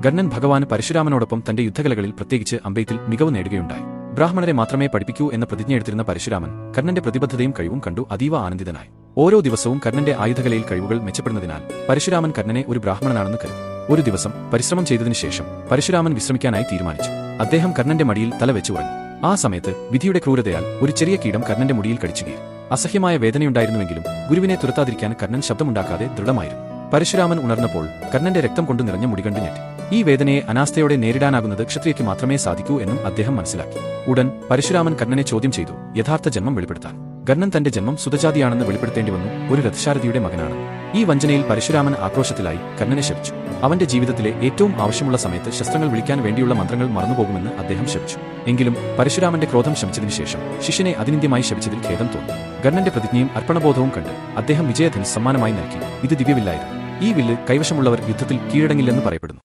ഗർണൻ ഭഗവാന് പരശുരാമനോടൊപ്പം തന്റെ യുദ്ധകലകളിൽ പ്രത്യേകിച്ച് അമ്പെയ്ത്തിൽ മികവ് നേടുകയുണ്ടായി. ബ്രാഹ്മണരെ മാത്രമേ പഠിപ്പിക്കൂ എന്ന പ്രതിജ്ഞയെടുത്തിരുന്ന പരശുരാമൻ കർണന്റെ പ്രതിബദ്ധതയും കഴിവും കണ്ടു അതീവ ആനന്ദിതനായി. ഓരോ ദിവസവും കർണന്റെ ആയുധകലയിൽ കഴിവുകൾ മെച്ചപ്പെടുന്നതിനാൽ പരശുരാമൻ കർണനെ ഒരു ബ്രാഹ്മണനാണെന്ന് കരുതി. ഒരു ദിവസം പരിശ്രമം ചെയ്തതിനു ശേഷം പരശുരാമൻ വിശ്രമിക്കാനായി തീരുമാനിച്ചു. അദ്ദേഹം കർണന്റെ മടിയിൽ തല വെച്ച് ഉറങ്ങി. ആ സമയത്ത് വിധിയുടെ ക്രൂരതയാൽ ഒരു ചെറിയ കീടം കർണന്റെ മുടിയിൽ കടിച്ചു അസഹ്യമായ വേദനയുണ്ടായിരുന്നുവെങ്കിലും ഗുരുവിനെ തുരത്താതിരിക്കാൻ കർണൻ ശബ്ദമുണ്ടാക്കാതെ ദൃഢമായിരുന്നു. പരശുരാമൻ ഉണർന്നപ്പോൾ കർണന്റെ രക്തം കൊണ്ട് നിറഞ്ഞ മുടികണ്ട് ഞെട്ടി. ഈ വേദനയെ അനാസ്ഥയോടെ നേരിടാനാകുന്നത് ക്ഷത്രിയയ്ക്ക് മാത്രമേ സാധിക്കൂ എന്നും അദ്ദേഹം മനസ്സിലാക്കി. ഉടൻ പരശുരാമൻ കർണനെ ചോദ്യം ചെയ്തു. യഥാർത്ഥ ജന്മം വെളിപ്പെടുത്താൻ. കർണൻ തന്റെ ജന്മം സുതജാതിയാണെന്ന് വെളിപ്പെടുത്തേണ്ടി വന്നു ഒരു രഥശാരഥിയുടെ മകനാണ്. ഈ വഞ്ചനയിൽ പരശുരാമൻ ആക്രോശത്തിലായി കർണനെ ശപിച്ചു. അവന്റെ ജീവിതത്തിലെ ഏറ്റവും ആവശ്യമുള്ള സമയത്ത് ശസ്ത്രങ്ങൾ വിളിക്കാൻ വേണ്ടിയുള്ള മന്ത്രങ്ങൾ മറന്നുപോകുമെന്ന് അദ്ദേഹം ശപിച്ചു. എങ്കിലും പരശുരാമന്റെ ക്രോധം ശമിച്ചതിനു ശേഷം ശിഷ്യനെ അതിനിന്ദ്യമായി ശപിച്ചതിൽ ഖേദം തോന്നി. ഗർണന്റെ പ്രതിജ്ഞയും അർപ്പണബോധവും കണ്ട് അദ്ദേഹം വിജയധൻ സമ്മാനമായി നൽകി. ഇത് ദിവ്യവില്ലായിരുന്നു. ഈ വില്ല് കൈവശമുള്ളവർ യുദ്ധത്തിൽ കീഴടങ്ങില്ലെന്ന് പറയപ്പെടുന്നു.